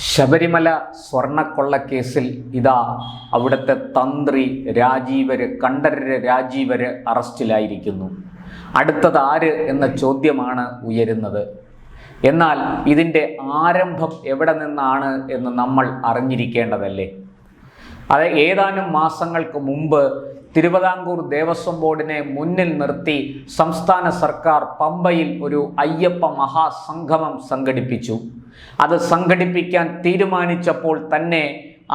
ശബരിമല സ്വർണക്കൊള്ളക്കേസിൽ ഇതാ അവിടുത്തെ തന്ത്രി രാജീവര് കണ്ഠരര് രാജീവര് അറസ്റ്റിലായിരിക്കുന്നു. അടുത്തത് ആര് എന്ന ചോദ്യമാണ് ഉയരുന്നത്. എന്നാൽ ഇതിന്റെ ആരംഭം എവിടെ നിന്നാണ് എന്ന് നമ്മൾ അറിഞ്ഞിരിക്കേണ്ടതല്ലേ? അത് ഏതാനും മാസങ്ങൾക്ക് മുമ്പ് തിരുവിതാംകൂർ ദേവസ്വം ബോർഡിനെ മുന്നിൽ നിർത്തി സംസ്ഥാന സർക്കാർ പമ്പയിൽ ഒരു അയ്യപ്പ മഹാസംഗമം സംഘടിപ്പിച്ചു. അത് സംഘടിപ്പിക്കാൻ തീരുമാനിച്ചപ്പോൾ തന്നെ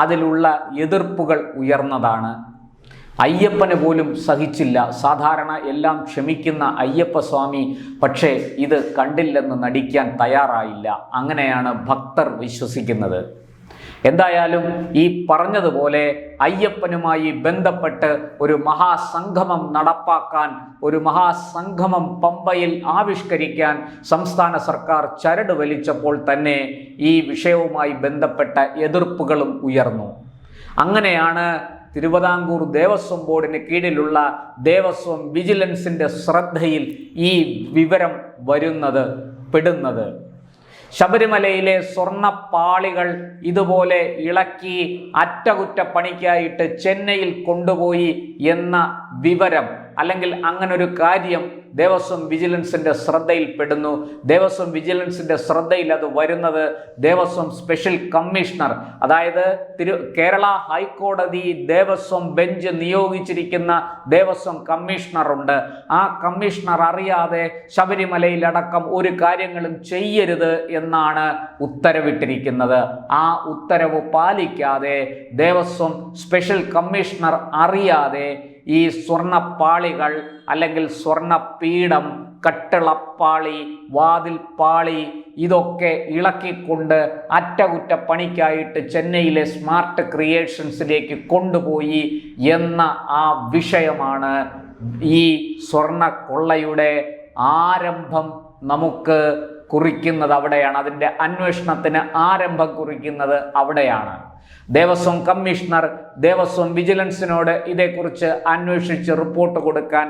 അതിലുള്ള എതിർപ്പുകൾ ഉയർന്നതാണ്. അയ്യപ്പന് പോലും സഹിച്ചില്ല. സാധാരണ എല്ലാം ക്ഷമിക്കുന്ന അയ്യപ്പസ്വാമി പക്ഷേ ഇത് കണ്ടില്ലെന്ന് നടിക്കാൻ തയ്യാറായില്ല. അങ്ങനെയാണ് ഭക്തർ വിശ്വസിക്കുന്നത്. എന്തായാലും ഈ പറഞ്ഞതുപോലെ അയ്യപ്പനുമായി ബന്ധപ്പെട്ട് ഒരു മഹാസംഗമം നടപ്പാക്കാൻ ഒരു മഹാസംഗമം പമ്പയിൽ ആവിഷ്കരിക്കാൻ സംസ്ഥാന സർക്കാർ ചരട് വലിച്ചപ്പോൾ തന്നെ ഈ വിഷയവുമായി ബന്ധപ്പെട്ട എതിർപ്പുകളും ഉയർന്നു. അങ്ങനെയാണ് തിരുവിതാംകൂർ ദേവസ്വം ബോർഡിന് കീഴിലുള്ള ദേവസ്വം വിജിലൻസിന്റെ ശ്രദ്ധയിൽ ഈ വിവരം വരുന്നത് പെടുന്നത്. ശബരിമലയിലെ സ്വർണപ്പാളികൾ ഇതുപോലെ ഇളക്കി അറ്റകുറ്റപ്പണിക്കായിട്ട് ചെന്നൈയിൽ കൊണ്ടുപോയി എന്ന വിവരം അല്ലെങ്കിൽ അങ്ങനൊരു കാര്യം ദേവസ്വം വിജിലൻസിന്റെ ശ്രദ്ധയിൽപ്പെടുന്നു. ദേവസ്വം വിജിലൻസിന്റെ ശ്രദ്ധയിൽ അത് വരുന്നത് ദേവസ്വം സ്പെഷ്യൽ കമ്മീഷണർ. അതായത് തിരു കേരള ഹൈക്കോടതി ദേവസ്വം ബെഞ്ച് നിയോഗിച്ചിരിക്കുന്ന ദേവസ്വം കമ്മീഷണറുണ്ട് ആ കമ്മീഷണർ അറിയാതെ ശബരിമലയിലടക്കം ഒരു കാര്യങ്ങളും ചെയ്യരുത് എന്നാണ് ഉത്തരവിട്ടിരിക്കുന്നത്. ആ ഉത്തരവ് പാലിക്കാതെ ദേവസ്വം സ്പെഷ്യൽ കമ്മീഷണർ അറിയാതെ ഈ സ്വർണപ്പാളികൾ അല്ലെങ്കിൽ സ്വർണപീഠം കട്ടിളപ്പാളി വാതിൽപ്പാളി ഇതൊക്കെ ഇളക്കിക്കൊണ്ട് അറ്റകുറ്റപ്പണിക്കായിട്ട് ചെന്നൈയിലെ സ്മാർട്ട് ക്രിയേഷൻസിലേക്ക് കൊണ്ടുപോയി എന്ന ആ വിഷയമാണ് ഈ സ്വർണ കൊള്ളയുടെ ആരംഭം നമുക്ക് കുറിക്കുന്നത് അവിടെയാണ്. അതിന്റെ അന്വേഷണത്തിന് ആരംഭം കുറിക്കുന്നത് അവിടെയാണ്. ദേവസ്വം കമ്മീഷണർ ദേവസ്വം വിജിലൻസിനോട് ഇതേക്കുറിച്ച് അന്വേഷിച്ച് റിപ്പോർട്ട് കൊടുക്കാൻ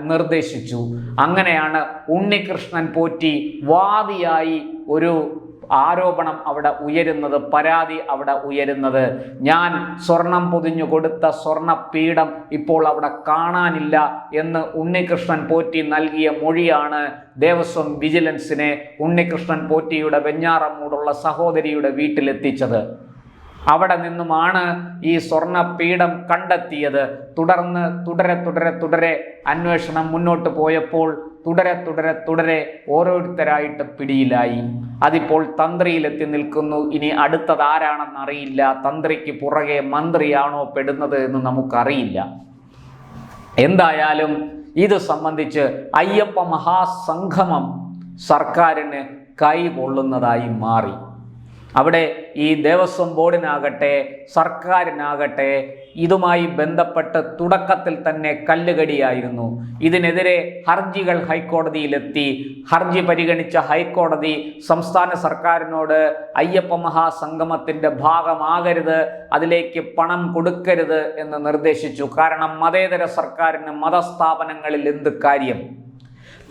നിർദ്ദേശിച്ചു. അങ്ങനെയാണ് ഉണ്ണികൃഷ്ണൻ പോറ്റി വാദിയായി ഒരു ആരോപണം അവിടെ ഉയരുന്നത് പരാതി അവിടെ ഉയരുന്നത്. ഞാൻ സ്വർണം പൊതിഞ്ഞു കൊടുത്ത സ്വർണപീഠം ഇപ്പോൾ അവിടെ കാണാനില്ല എന്ന് ഉണ്ണികൃഷ്ണൻ പോറ്റി നൽകിയ മൊഴിയാണ് ദേവസ്വം വിജിലൻസിനെ ഉണ്ണികൃഷ്ണൻ പോറ്റിയുടെ വെഞ്ഞാറമ്മൂടുള്ള സഹോദരിയുടെ വീട്ടിലെത്തിച്ചത്. അവിടെ നിന്നുമാണ് ഈ സ്വർണപീഠം കണ്ടെത്തിയത്. തുടർന്ന് തുടരെ തുടരെ തുടരെ അന്വേഷണം മുന്നോട്ട് പോയപ്പോൾ തുടരെ തുടരെ തുടരെ ഓരോരുത്തരായിട്ട് പിടിയിലായി. അതിപ്പോൾ തന്ത്രിയിലെത്തി നിൽക്കുന്നു. ഇനി അടുത്തത് ആരാണെന്ന് അറിയില്ല. തന്ത്രിക്ക് പുറകെ മന്ത്രിയാണോ പെടുന്നത് എന്ന് നമുക്കറിയില്ല. എന്തായാലും ഇത് സംബന്ധിച്ച് അയ്യപ്പ മഹാസംഗമം സർക്കാരിന് കൈകൊള്ളുന്നതായി മാറി. അവിടെ ഈ ദേവസ്വം ബോർഡിനാകട്ടെ സർക്കാരിനാകട്ടെ ഇതുമായി ബന്ധപ്പെട്ട് തുടക്കത്തിൽ തന്നെ കല്ലുകടിയായിരുന്നു. ഇതിനെതിരെ ഹർജികൾ ഹൈക്കോടതിയിലെത്തി. ഹർജി പരിഗണിച്ച ഹൈക്കോടതി സംസ്ഥാന സർക്കാരിനോട് അയ്യപ്പ മഹാസംഗമത്തിന്റെ ഭാഗമാകരുത് അതിലേക്ക് പണം കൊടുക്കരുത് എന്ന് നിർദ്ദേശിച്ചു. കാരണം മതേതര സർക്കാരിന് മതസ്ഥാപനങ്ങളിൽ എന്ത് കാര്യം?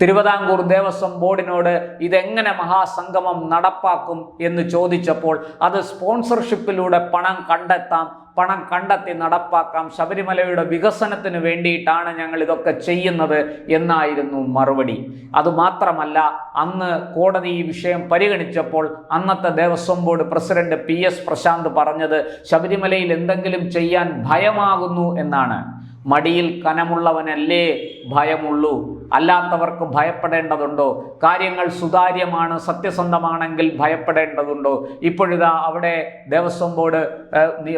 തിരുവിതാംകൂർ ദേവസ്വം ബോർഡിനോട് ഇതെങ്ങനെ മഹാസംഗമം നടപ്പാക്കും എന്ന് ചോദിച്ചപ്പോൾ അത് സ്പോൺസർഷിപ്പിലൂടെ പണം കണ്ടെത്താം പണം കണ്ടെത്തി നടപ്പാക്കാം ശബരിമലയുടെ വികസനത്തിന് വേണ്ടിയിട്ടാണ് ഞങ്ങൾ ഇതൊക്കെ ചെയ്യുന്നത് എന്നായിരുന്നു മറുപടി. അതുമാത്രമല്ല അന്ന് കോടതി ഈ വിഷയം പരിഗണിച്ചപ്പോൾ അന്നത്തെ Devaswom board president P S Prashanth പറഞ്ഞത് ശബരിമലയിൽ എന്തെങ്കിലും ചെയ്യാൻ ഭയമാകുന്നു എന്നാണ്. മടിയിൽ കനമുള്ളവനല്ലേ ഭയമുള്ളൂ? അല്ലാത്തവർക്ക് ഭയപ്പെടേണ്ടതുണ്ടോ? കാര്യങ്ങൾ സുതാര്യമാണ് സത്യസന്ധമാണെങ്കിൽ ഭയപ്പെടേണ്ടതുണ്ടോ? ഇപ്പോഴിതാ അവിടെ ദേവസ്വം ബോർഡ്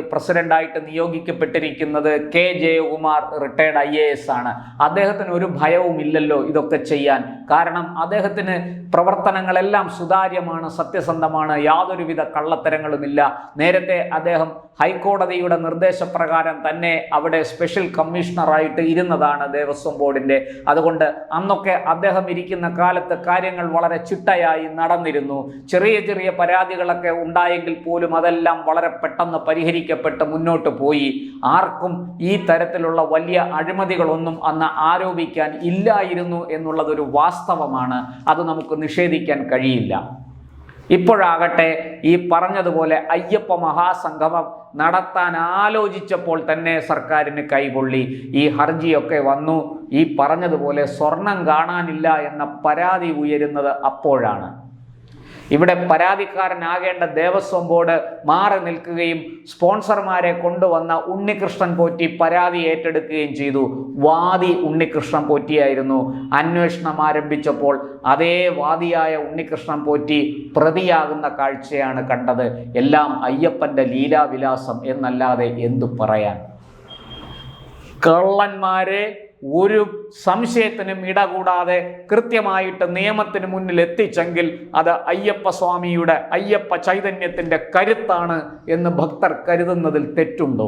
പ്രസിഡന്റായിട്ട് നിയോഗിക്കപ്പെട്ടിരിക്കുന്നത് K Jayakumar retired I A S ആണ്. അദ്ദേഹത്തിന് ഒരു ഭയവുമില്ലല്ലോ ഇതൊക്കെ ചെയ്യാൻ. കാരണം അദ്ദേഹത്തിന് പ്രവർത്തനങ്ങളെല്ലാം സുതാര്യമാണ് സത്യസന്ധമാണ് യാതൊരുവിധ കള്ളത്തരങ്ങളുമില്ല. നേരത്തെ അദ്ദേഹം ഹൈക്കോടതിയുടെ നിർദ്ദേശപ്രകാരം തന്നെ അവിടെ സ്പെഷ്യൽ കമ്മീഷണറായിട്ട് ഇരുന്നതാണ് ദേവസ്വം ബോർഡിന്റെ. അതുകൊണ്ട് അന്നൊക്കെ അദ്ദേഹം ഇരിക്കുന്ന കാലത്ത് കാര്യങ്ങൾ വളരെ ചിട്ടയായി നടന്നിരുന്നു. ചെറിയ ചെറിയ പരാതികളൊക്കെ ഉണ്ടായെങ്കിൽ പോലും അതെല്ലാം വളരെ പെട്ടെന്ന് പരിഹരിക്കപ്പെട്ട് മുന്നോട്ട് പോയി. ആർക്കും ഈ തരത്തിലുള്ള വലിയ അഴിമതികളൊന്നും അന്ന് ആരോപിക്കാൻ ഇല്ലായിരുന്നു എന്നുള്ളതൊരു വാസ്തവമാണ്. അത് നമുക്ക് നിഷേധിക്കാൻ കഴിയില്ല. ഇപ്പോഴാകട്ടെ ഈ പറഞ്ഞതുപോലെ അയ്യപ്പ മഹാസംഗമം നടത്താൻ ആലോചിച്ചപ്പോൾ തന്നെ സർക്കാരിന് കൈകൊള്ളി. ഈ ഹർജിയൊക്കെ വന്നു. ഈ പറഞ്ഞതുപോലെ സ്വർണം കാണാനില്ല എന്ന പരാതി ഉയരുന്നത് അപ്പോഴാണ്. ഇവിടെ പരാതിക്കാരനാകേണ്ട ദേവസ്വം ബോർഡ് മാറി നിൽക്കുകയും സ്പോൺസർമാരെ കൊണ്ടുവന്ന ഉണ്ണികൃഷ്ണൻ പോറ്റി പരാതി ഏറ്റെടുക്കുകയും ചെയ്തു. വാദി ഉണ്ണികൃഷ്ണൻ പോറ്റിയായിരുന്നു. അന്വേഷണം ആരംഭിച്ചപ്പോൾ അതേ വാദിയായ ഉണ്ണികൃഷ്ണൻ പോറ്റി പ്രതിയാകുന്ന കാഴ്ചയാണ് കണ്ടത്. എല്ലാം അയ്യപ്പന്റെ ലീലാവിലാസം എന്നല്ലാതെ എന്തു പറയാൻ? കള്ളന്മാരെ ഒരു സംശയത്തിനും ഇടകൂടാതെ കൃത്യമായിട്ട് നിയമത്തിന് മുന്നിൽ എത്തിച്ചെങ്കിൽ അത് അയ്യപ്പ സ്വാമിയുടെ അയ്യപ്പ ചൈതന്യത്തിന്റെ കരുത്താണ് എന്ന് ഭക്തർ കരുതുന്നതിൽ തെറ്റുണ്ടോ?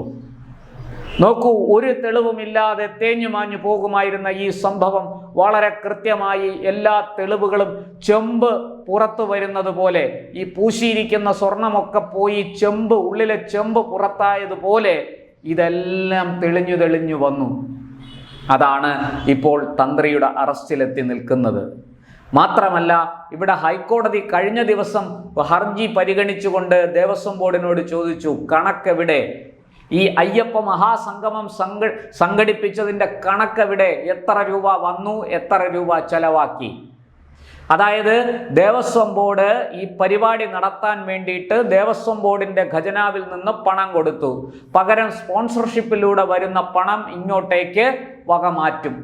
നോക്കൂ ഒരു തെളിവുമില്ലാതെ തേഞ്ഞുമാഞ്ഞു പോകുമായിരുന്ന ഈ സംഭവം വളരെ കൃത്യമായി എല്ലാ തെളിവുകളും ചെമ്പ് പുറത്തു വരുന്നത് പോലെ ഈ പൂശിയിരിക്കുന്ന സ്വർണമൊക്കെ പോയി ചെമ്പ് ഉള്ളിലെ ചെമ്പ് പുറത്തായതുപോലെ ഇതെല്ലാം തെളിഞ്ഞു തെളിഞ്ഞു വന്നു. അതാണ് ഇപ്പോൾ തന്ത്രിയുടെ അറസ്റ്റിലെത്തി നിൽക്കുന്നത്. മാത്രമല്ല ഇവിടെ ഹൈക്കോടതി കഴിഞ്ഞ ദിവസം ഹർജി പരിഗണിച്ചുകൊണ്ട് ദേവസ്വം ബോർഡിനോട് ചോദിച്ചു കണക്കെവിടെ? ഈ അയ്യപ്പ മഹാസംഗമം സംഘ സംഘടിപ്പിച്ചതിന്റെ കണക്കെവിടെ? എത്ര രൂപ വന്നു? എത്ര രൂപ ചെലവാക്കി? അതായത് ദേവസ്വം ബോർഡ് ഈ പരിപാടി നടത്താൻ വേണ്ടിയിട്ട് ദേവസ്വം ബോർഡിന്റെ ഖജനാവിൽ നിന്ന് പണം കൊടുത്തു. പകരം സ്പോൺസർഷിപ്പിലൂടെ വരുന്ന പണം ഇങ്ങോട്ടേക്ക് വകമാറ്റും.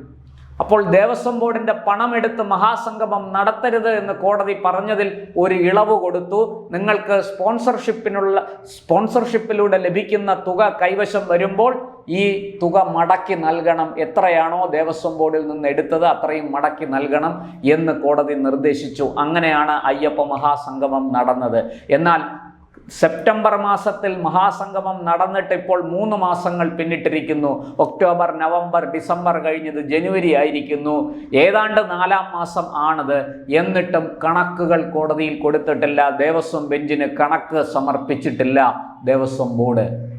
അപ്പോൾ ദേവസ്വം ബോർഡിന്റെ പണം എടുത്ത് മഹാസംഗമം നടത്തരുത് എന്ന് കോടതി പറഞ്ഞതിൽ ഒരു ഇളവ് കൊടുത്തു. നിങ്ങൾക്ക് സ്പോൺസർഷിപ്പിനുള്ള സ്പോൺസർഷിപ്പിലൂടെ ലഭിക്കുന്ന തുക കൈവശം വരുമ്പോൾ ഈ തുക മടക്കി നൽകണം. എത്രയാണോ ദേവസ്വം ബോർഡിൽ നിന്ന് എടുത്തത് അത്രയും മടക്കി നൽകണം എന്ന് കോടതി നിർദ്ദേശിച്ചു. അങ്ങനെയാണ് അയ്യപ്പ മഹാസംഗമം നടന്നത്. എന്നാൽ സെപ്റ്റംബർ മാസത്തിൽ മഹാസംഗമം നടന്നിട്ട് ഇപ്പോൾ മൂന്ന് മാസങ്ങൾ പിന്നിട്ടിരിക്കുന്നു. ഒക്ടോബർ നവംബർ ഡിസംബർ കഴിഞ്ഞത് ജനുവരി ആയിരിക്കുന്നു. ഏതാണ്ട് നാലാം മാസം ആണത്. എന്നിട്ടും കണക്കുകൾ കോടതിയിൽ കൊടുത്തിട്ടില്ല. ദേവസ്വം ബെഞ്ചിന് കണക്ക് സമർപ്പിച്ചിട്ടില്ല. ദേവസ്വം ബോർഡ്.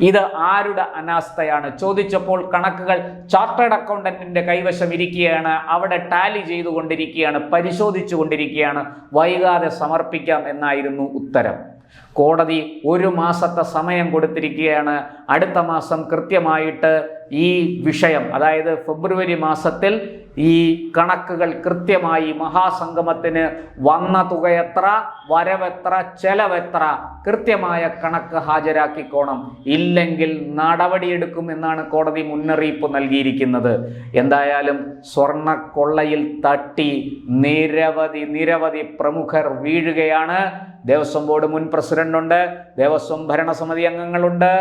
ഇത് ആരുടെ അനാസ്ഥയാണ്? ചോദിച്ചപ്പോൾ കണക്കുകൾ ചാർട്ടേഡ് അക്കൗണ്ടന്റിന്റെ കൈവശം ഇരിക്കുകയാണ്. അവിടെ ടാലി ചെയ്തുകൊണ്ടിരിക്കുകയാണ്. പരിശോധിച്ചു കൊണ്ടിരിക്കുകയാണ് വൈകാതെ സമർപ്പിക്കാം എന്നായിരുന്നു ഉത്തരം. കോടതി ഒരു മാസത്തെ സമയം കൊടുത്തിരിക്കുകയാണ്. അടുത്ത മാസം കൃത്യമായിട്ട് ഈ വിഷയം അതായത് ഫെബ്രുവരി മാസത്തിൽ ഈ കണക്കുകൾ കൃത്യമായി മഹാസംഗമത്തിന് വന്ന തുക എത്ര വരവെത്ര ചെലവെത്ര കൃത്യമായ കണക്ക് ഹാജരാക്കിക്കോണം. ഇല്ലെങ്കിൽ നടപടിയെടുക്കും എന്നാണ് കോടതി മുന്നറിയിപ്പ് നൽകിയിരിക്കുന്നത്. എന്തായാലും സ്വർണ കൊള്ളയിൽ തട്ടി നിരവധി നിരവധി പ്രമുഖർ വീഴുകയാണ്. ദേവസ്വം ബോർഡ് മുൻ പ്രസിഡന്റുണ്ട് ദേവസ്വം ഭരണസമിതി അംഗങ്ങളുണ്ട്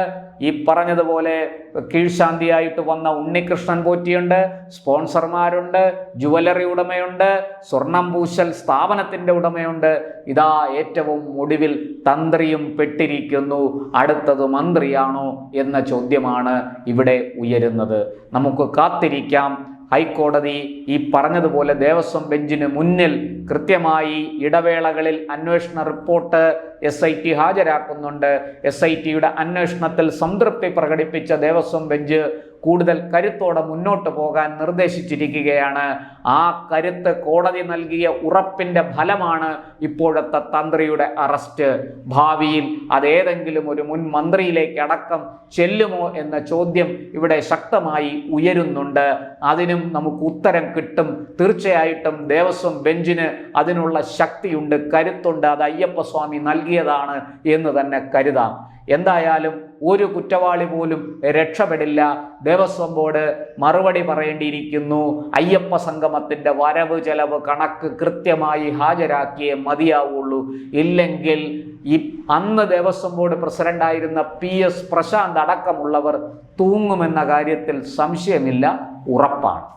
ഈ പറഞ്ഞതുപോലെ കീഴ്ശാന്തിയായിട്ട് വന്ന ഉണ്ണികൃഷ്ണൻ പോറ്റിയുണ്ട് സ്പോൺസർമാരുണ്ട് ജുവലറി ഉടമയുണ്ട് സ്വർണം പൂശൽ സ്ഥാപനത്തിന്റെ ഉടമയുണ്ട്. ഇതാ ഏറ്റവും ഒടുവിൽ തന്ത്രിയും പെട്ടിരിക്കുന്നു. അടുത്തത് മന്ത്രിയാണോ എന്ന ചോദ്യമാണ് ഇവിടെ ഉയരുന്നത്. നമുക്ക് കാത്തിരിക്കാം. ഹൈക്കോടതി ഈ പറഞ്ഞതുപോലെ ദേവസ്വം ബെഞ്ചിന് മുന്നിൽ കൃത്യമായി ഇടവേളകളിൽ അന്വേഷണ റിപ്പോർട്ട് എസ് ഐ ടി ഹാജരാക്കുന്നുണ്ട്. എസ് ഐ ടിയുടെ അന്വേഷണത്തിൽ സംതൃപ്തി പ്രകടിപ്പിച്ച ദേവസ്വം ബെഞ്ച് കൂടുതൽ കരുത്തോടെ മുന്നോട്ട് പോകാൻ നിർദ്ദേശിച്ചിരിക്കുകയാണ്. ആ കരുത്ത് കോടതി നൽകിയ ഉറപ്പിന്റെ ഫലമാണ് ഇപ്പോഴത്തെ തന്ത്രിയുടെ അറസ്റ്റ്. ഭാവിയിൽ അതേതെങ്കിലും ഒരു മുൻ മന്ത്രിയിലേക്ക് അടക്കം ചെല്ലുമോ എന്ന ചോദ്യം ഇവിടെ ശക്തമായി ഉയരുന്നുണ്ട്. അതിനും നമുക്ക് ഉത്തരം കിട്ടും. തീർച്ചയായിട്ടും ദേവസ്വം ബെഞ്ചിന് അതിനുള്ള ശക്തിയുണ്ട് കരുത്തുണ്ട്. അത് അയ്യപ്പസ്വാമി നൽകിയതാണ് എന്ന് തന്നെ കരുതാം. എന്തായാലും ഒരു കുറ്റവാളി പോലും രക്ഷപ്പെടില്ല. ദേവസ്വം ബോർഡ് മറുപടി പറയേണ്ടിയിരിക്കുന്നു. അയ്യപ്പ സംഗമത്തിന്റെ വരവ് ചെലവ് കണക്ക് കൃത്യമായി ഹാജരാക്കിയേ മതിയാവുള്ളൂ. ഇല്ലെങ്കിൽ ഈ അന്ന് ദേവസ്വം ബോർഡ് പ്രസിഡന്റായിരുന്ന പി എസ് പ്രശാന്ത് അടക്കമുള്ളവർ തൂങ്ങുമെന്ന കാര്യത്തിൽ സംശയമില്ല ഉറപ്പാണ്.